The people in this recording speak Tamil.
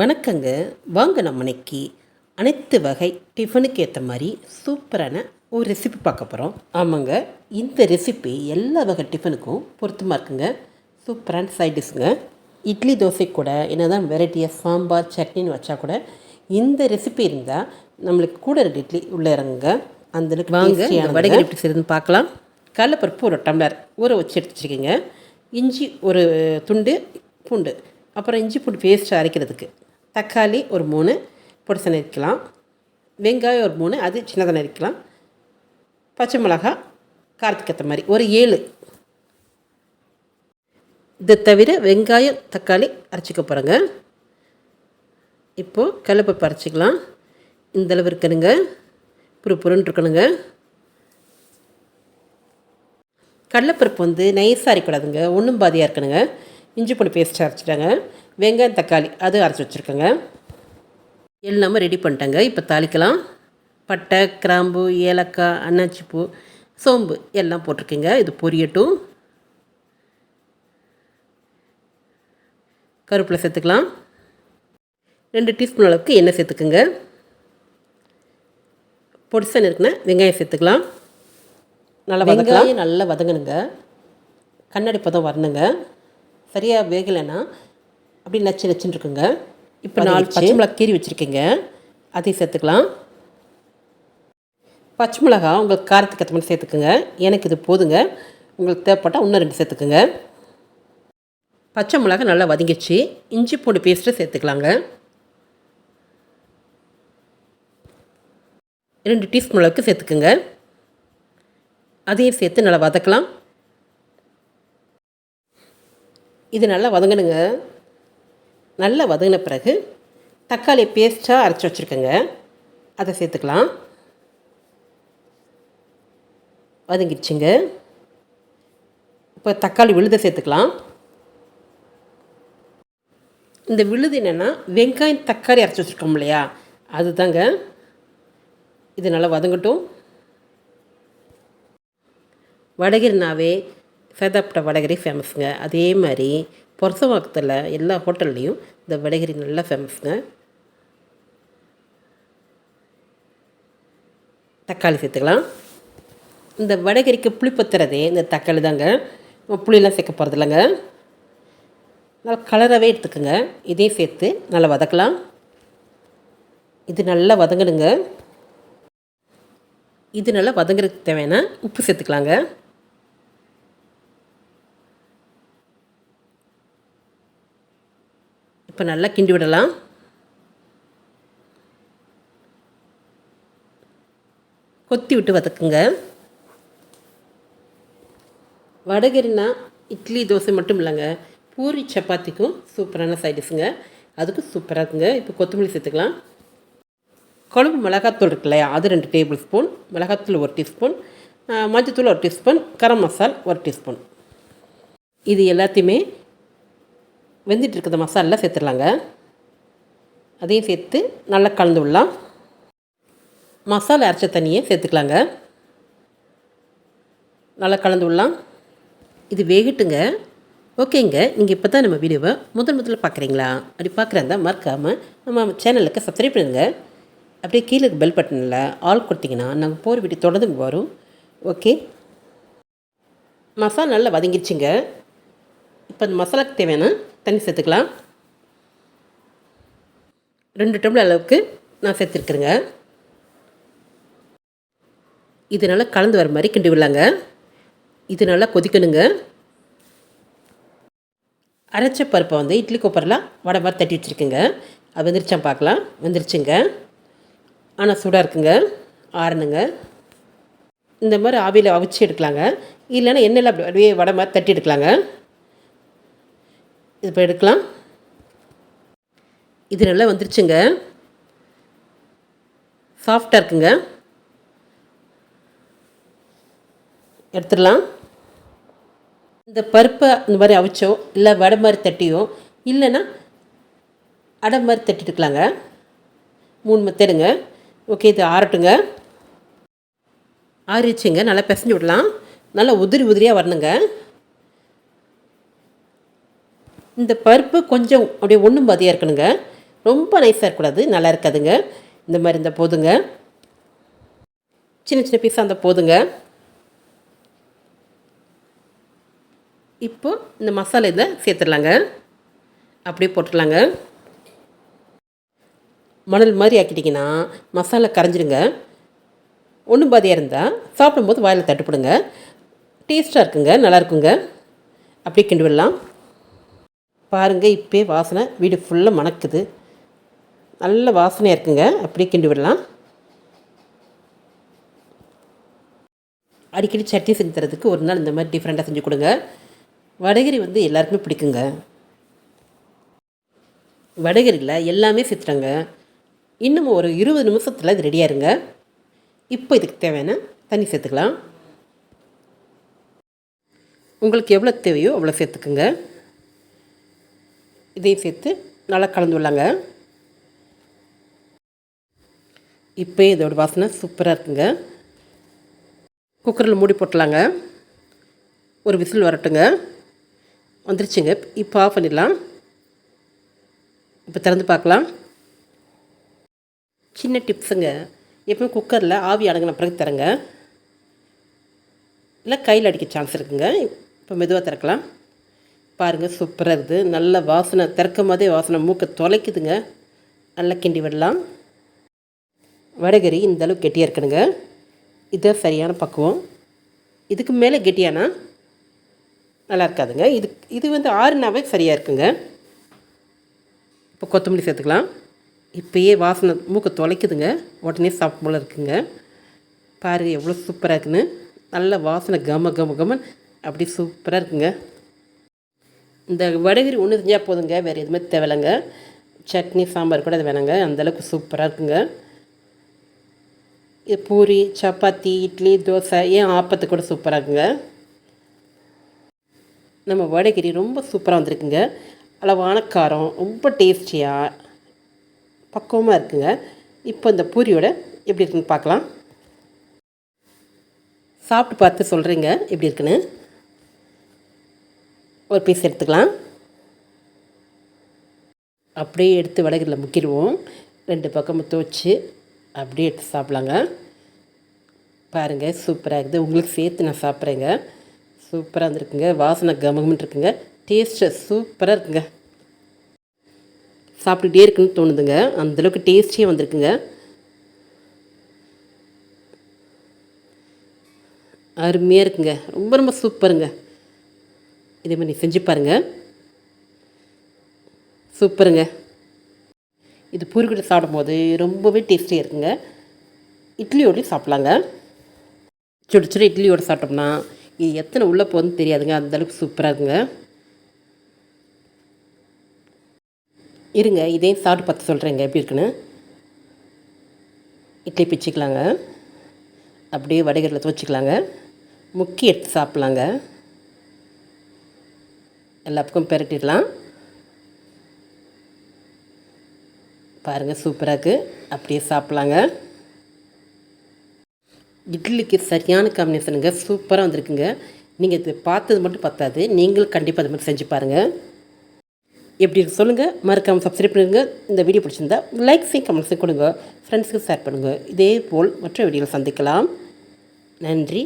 வணக்கங்க. வாங்க நம்ம இன்னைக்கு அனைத்து வகை டிஃபனுக்கு ஏற்ற மாதிரி சூப்பரான ஒரு ரெசிபி பார்க்க போகிறோம் ஆமாங்க. இந்த ரெசிபி எல்லா வகை டிஃபனுக்கும் பொருத்தமாக இருக்குங்க. சூப்பரான சைட் டிஷ்ங்க இட்லி தோசை கூட என்னதான் வெரைட்டியாக சாம்பார் சட்னின்னு வச்சா கூட இந்த ரெசிபி இருந்தால் நம்மளுக்கு கூட ரெண்டு இட்லி உள்ளே இறங்குங்க. அந்த வடைகள் எப்படி செய்யுதுன்னு பார்க்கலாம். கடலைப்பருப்பு ஒரு டம்ளர் ஊற வச்சு எடுத்து வச்சுருக்கீங்க இஞ்சி ஒரு துண்டு பூண்டு அப்புறம் இஞ்சி பூண்டு பேஸ்ட் அரைக்கிறதுக்கு. தக்காளி ஒரு மூணு பொடிசை நறுக்கலாம் வெங்காயம் ஒரு மூணு அது சின்னதாக நறுக்கலாம் பச்சை மிளகா காரத்துக்கு ஏற்ற மாதிரி ஒரு ஏழு. இதை தவிர வெங்காயம் தக்காளி அரைச்சிக்க போகிறேங்க இப்போது கடலப்பருப்பு அரைச்சிக்கலாம் இந்தளவு இருக்கணுங்க. புரு புருன்னு இருக்கணுங்க. கடலைப்பருப்பு வந்து நைஸாக அரைக்கூடாதுங்க ஒன்றும் பாதியாக இருக்கணுங்க. இஞ்சி பூண்டு பேஸ்ட்டாக அரைச்சிட்டாங்க. வெங்காயம் தக்காளி அது அரைச்சி வச்சுருக்கேங்க. எல்லாமே ரெடி பண்ணிட்டேங்க. இப்போ தாளிக்கலாம். பட்டை கிராம்பு ஏலக்காய் அன்னாச்சிப்பூ சோம்பு எல்லாம் போட்டிருக்கேங்க. இது பொரியட்டும். கருவேப்பிலை சேர்த்துக்கலாம். ரெண்டு டீஸ்பூன் அளவுக்கு எண்ணெய் சேர்த்துக்குங்க. பொடிசன் இருக்குன்னா வெங்காயம் சேர்த்துக்கலாம். நல்லா வெங்காயம் நல்லா வதங்கணுங்க. கண்ணாடி பதம் வரணுங்க. சரியாக வேகலைன்னா அப்படி நச்சு நச்சுன்னு இருக்குங்க இப்போ நாலு பச்சை மிளகா கீறி வச்சுருக்கீங்க. அதையும் சேர்த்துக்கலாம். பச்சை மிளகா உங்களுக்கு காரத்துக்கு ஏற்ற மாதிரி சேர்த்துக்குங்க. எனக்கு இது போதுங்க. உங்களுக்கு தேவைப்பட்டால் இன்னும் ரெண்டு சேர்த்துக்குங்க. பச்சை மிளகா நல்லா வதங்கிச்சு இஞ்சி பூண்டு பேஸ்ட்டு சேர்த்துக்கலாங்க. ரெண்டு டீஸ்பூன் அளவுக்கு சேர்த்துக்குங்க. அதையும் சேர்த்து நல்லா வதக்கலாம். இது நல்லா வதங்கணுங்க. நல்லா வதங்கின பிறகு தக்காளி பேஸ்ட்டாக அரைச்சி வச்சுருக்கேங்க. அதை சேர்த்துக்கலாம். வதங்கிடுச்சுங்க. இப்போ தக்காளி விழுதை சேர்த்துக்கலாம். இந்த விழுது என்னென்னா வெங்காயம் தக்காளி அரைச்சி வச்சுருக்கோம் இல்லையா? அதுதாங்க. இது நல்லா வதங்கட்டும். வடகிரினாவே சேதாப்பட்ட வடகிரி ஃபேமஸுங்க அதே மாதிரி பொரசவாக்கத்தில் எல்லா ஹோட்டல்லையும் இந்த வடகிரி நல்லா ஃபேமஸ்ங்க தக்காளி சேர்த்துக்கலாம். இந்த வடகிரிக்கு புளி பத்துறதே இந்த தக்காளி தாங்க. புளியெல்லாம் சேர்க்க போகிறது இல்லைங்க நல்லா கலராகவே எடுத்துக்கோங்க. இதையும் சேர்த்து நல்லா வதக்கலாம். இது நல்லா வதங்கணுங்க. இது நல்லா வதங்குறதுக்கு தேவையான உப்பு சேர்த்துக்கலாங்க. இப்போ நல்லா கிண்டி விடலாம். கொத்தி விட்டு வதக்குங்க. வடகரினா இட்லி தோசை மட்டும் இல்லைங்க. பூரி சப்பாத்திக்கும் சூப்பரான சைடிஷுங்க அதுக்கும் சூப்பராக இருக்குங்க. இப்போ கொத்தமல்லி சேர்த்துக்கலாம். குழம்பு மிளகாத்தூள் இருக்கு இல்லையா? அது ரெண்டு டேபிள் ஸ்பூன் மிளகாத்தூள் ஒரு டீஸ்பூன் மஞ்சத்தூள் ஒரு டீஸ்பூன் கரம் மசால் ஒரு டீஸ்பூன் இது எல்லாத்தையுமே வெந்துட்டு இருக்கிற மசாலெலாம் சேர்த்துடலாங்க. அதையும் சேர்த்து நல்லா கலந்து விடலாம். மசாலா அரைச்ச தண்ணியை சேர்த்துக்கலாங்க. நல்லா கலந்து விடலாம். இது வேகட்டுங்க. ஓகேங்க. நீங்கள் இப்போ தான் நம்ம வீடியோவை முதல் முதல்ல பார்க்குறீங்களா அப்படி பார்க்குறதா மறக்காமல் நம்ம சேனலுக்கு சப்ஸ்கிரைப் பண்ணுங்கள் அப்படியே கீழே பெல் பட்டனில் ஆல் கொடுத்தீங்கன்னா நாங்கள் போகிற வீடியோ தொடர்ந்து வரும். ஓகே. மசாலா நல்லா வதங்கிடுச்சிங்க இப்போ அந்த மசாலாக்கு தேவையான தண்ணி சேர்த்துக்கலாம். ரெண்டு டம்ளர் அளவுக்கு நான் சேர்த்துருக்குறேங்க. இது நல்லா கலந்து வர மாதிரி கிண்டி விடலாங்க. இது நல்லா கொதிக்கணுங்க. அரைச்ச பருப்பை வந்து இட்லி குப்பரெலாம் வடை மாதிரி தட்டி வச்சுருக்குங்க. அது வெந்துருச்சா பார்க்கலாம். வெந்துருச்சுங்க. ஆனால் சூடாக இருக்குங்க. ஆறணுங்க. இந்த மாதிரி ஆவியில் அவிச்சு எடுக்கலாங்க. இல்லைன்னா எண்ணெயில் அப்படியே வடை மாதிரி தட்டி எடுக்கலாங்க. இது இப்போ எடுக்கலாம். இது நல்லா வந்துருச்சுங்க. சாஃப்டாக இருக்குங்க. எடுத்துடலாம். இந்த பருப்பை இந்த மாதிரி அவிச்சோ இல்லை வடை மாதிரி தட்டியோ இல்லைன்னா அடை மாதிரி தட்டிட்டுக்கலாங்க. மூணு மெத்தடுங்க ஓகே இது ஆறட்டுங்க. ஆறிச்சுங்க நல்லா பிசைஞ்சு விடலாம். நல்லா உதிரி உதிரியாக வரணுங்க. இந்த பருப்பு கொஞ்சம் அப்படியே ஒன்றும் பாதியாக இருக்கணுங்க. ரொம்ப நைஸாக இருக்கக்கூடாது. நல்லா இருக்காதுங்க. இந்த மாதிரி இருந்தால் போதுங்க. சின்ன சின்ன பீஸாக இருந்தால் போதுங்க. இப்போ இந்த மசாலா இதை சேர்த்துடலாங்க. அப்படியே போட்டுடலாங்க. மணல் மாதிரி ஆக்கிட்டிங்கன்னா மசாலா கரைஞ்சிருங்க ஒன்றும் பாதியாக இருந்தால் சாப்பிடும்போது வாயில் தட்டுப்படுங்க. டேஸ்ட்டாக இருக்குங்க. நல்லா இருக்குங்க. அப்படியே கிண்டு விடலாம் பாருங்கள் இப்போயே வாசனை வீடு ஃபுல்லாக மணக்குது. நல்ல வாசனையாக இருக்குங்க. அப்படியே கிண்டு விடலாம். அடிக்கடி சட்னி செஞ்சு தரதுக்கு ஒரு நாள் இந்த மாதிரி டிஃப்ரெண்ட்டாக செஞ்சு கொடுங்க. வடகரி வந்து எல்லாருக்குமே பிடிக்குங்க. வடகரியில் எல்லாமே சேர்த்துட்டாங்க. இன்னும் ஒரு இருபது நிமிஷத்தில் இது ரெடியாக இருங்க. இப்போ இதுக்கு தேவையான தண்ணி சேர்த்துக்கலாம். உங்களுக்கு எவ்வளோ தேவையோ அவ்வளோ சேர்த்துக்குங்க. இதையும் சேர்த்து நல்லா கலந்து விடலாங்க. இப்போ இதோட வாசனை சூப்பராக இருக்குங்க. குக்கரில் மூடி போட்டலாங்க. ஒரு விசில் வரட்டுங்க. வந்துருச்சுங்க. இப்போ ஆஃப் பண்ணிடலாம். இப்போ திறந்து பார்க்கலாம். சின்ன டிப்ஸுங்க. எப்பவும் குக்கரில் ஆவி அடங்கின பிறகு தரங்க இல்லை கையில் அடிக்க சான்ஸ் இருக்குங்க. இப்போ மெதுவாக திறக்கலாம். பாருங்கள் சூப்பராக இருக்குது. நல்ல வாசனை திறக்கும் போதே வாசனை. மூக்கை தொலைக்குதுங்க. நல்லா கிண்டி விடலாம். வடகறி இந்தளவு கெட்டியாக இருக்கணுங்க. இதுதான் சரியான பக்குவம். இதுக்கு மேலே கெட்டியானா? நல்லா இருக்காதுங்க. இது இது வந்து ஆறுனாவே சரியாக இருக்குங்க. இப்போ கொத்தமல்லி சேர்த்துக்கலாம். இப்போயே வாசனை மூக்கை தொலைக்குதுங்க. உடனே சாப்பிட்டு போல் இருக்குங்க. பாருங்கள் எவ்வளோ சூப்பராக இருக்குன்னு. நல்ல வாசனை கம கம கமன் அப்படி சூப்பராக இருக்குங்க. இந்த வடகிரி ஒன்று செஞ்சால் போதுங்க வேறு எதுவுமே தேவையில்லைங்க. சட்னி சாம்பார் கூட அது வேணாங்க அந்தளவுக்கு சூப்பராக இருக்குங்க. இது பூரி சப்பாத்தி இட்லி தோசை ஏன் ஆப்பத்து கூட சூப்பராக இருக்குங்க. நம்ம வடகிரி ரொம்ப சூப்பராக வந்திருக்குங்க. அளவான காரம் ரொம்ப டேஸ்டியாக பக்குவமாக இருக்குங்க. இப்போ இந்த பூரியோட எப்படி இருக்குன்னு பார்க்கலாம். சாப்பிட்டு பார்த்து சொல்கிறீங்க எப்படி இருக்குன்னு? ஒரு பீஸ் எடுத்துக்கலாம். அப்படியே எடுத்து வடகிரியில் முக்கிடுவோம். ரெண்டு பக்கமும் துவச்சி அப்படியே எடுத்து சாப்பிட்லாங்க. பாருங்கள் சூப்பராக இருக்குது. உங்களுக்கு சேர்த்து நான் சாப்பிட்றேங்க. சூப்பராக இருந்திருக்குங்க வாசனை கமகமன் இருக்குங்க. டேஸ்ட்டு சூப்பராக இருக்குங்க. சாப்பிட்டுட்டே இருக்குன்னு தோணுதுங்க. அந்தளவுக்கு டேஸ்டியாக வந்திருக்குங்க. அருமையாக இருக்குங்க. ரொம்ப ரொம்ப சூப்பருங்க. இதே மாதிரி செஞ்சு பாருங்கள் சூப்பருங்க. இது பூரி சாப்பிடும்போது ரொம்பவே டேஸ்டியாக இருக்குங்க. இட்லியோடய சாப்பிட்லாங்க. சுடு சுடு இட்லியோடு சாப்பிட்டோம்னா இது எத்தனை உள்ளே போகுதுன்னு தெரியாதுங்க. அந்தளவுக்கு சூப்பராக இருக்குங்க. இருங்க இதையும் சாப்பிட்டு பார்த்து சொல்கிறேங்க எப்படி இருக்குன்னு. இட்லி பிச்சுக்கலாங்க. அப்படியே வடைகரில் துவச்சிக்கலாங்க. முக்கி எடுத்து சாப்பிட்லாங்க. எல்லா பக்கம் பெரட்டிடலாம். பாருங்கள் சூப்பராக இருக்குது அப்படியே சாப்பிட்லாங்க. இட்லிக்கு சரியான காம்பினேஷனுங்க சூப்பராக வந்திருக்குங்க. நீங்கள் இது பார்த்தது மட்டும் பத்தாது. நீங்களும் கண்டிப்பாக அது மட்டும் செஞ்சு பாருங்கள் எப்படி சொல்லுங்கள் மறக்காமல் சப்ஸ்கிரைப் பண்ணுங்கள் இந்த வீடியோ பிடிச்சிருந்தா லைக்ஸையும் கமெண்ட்ஸையும் கொடுங்க. ஃப்ரெண்ட்ஸுக்கு ஷேர் பண்ணுங்கள் இதே போல் மற்ற வீடியோவில் சந்திக்கலாம். நன்றி.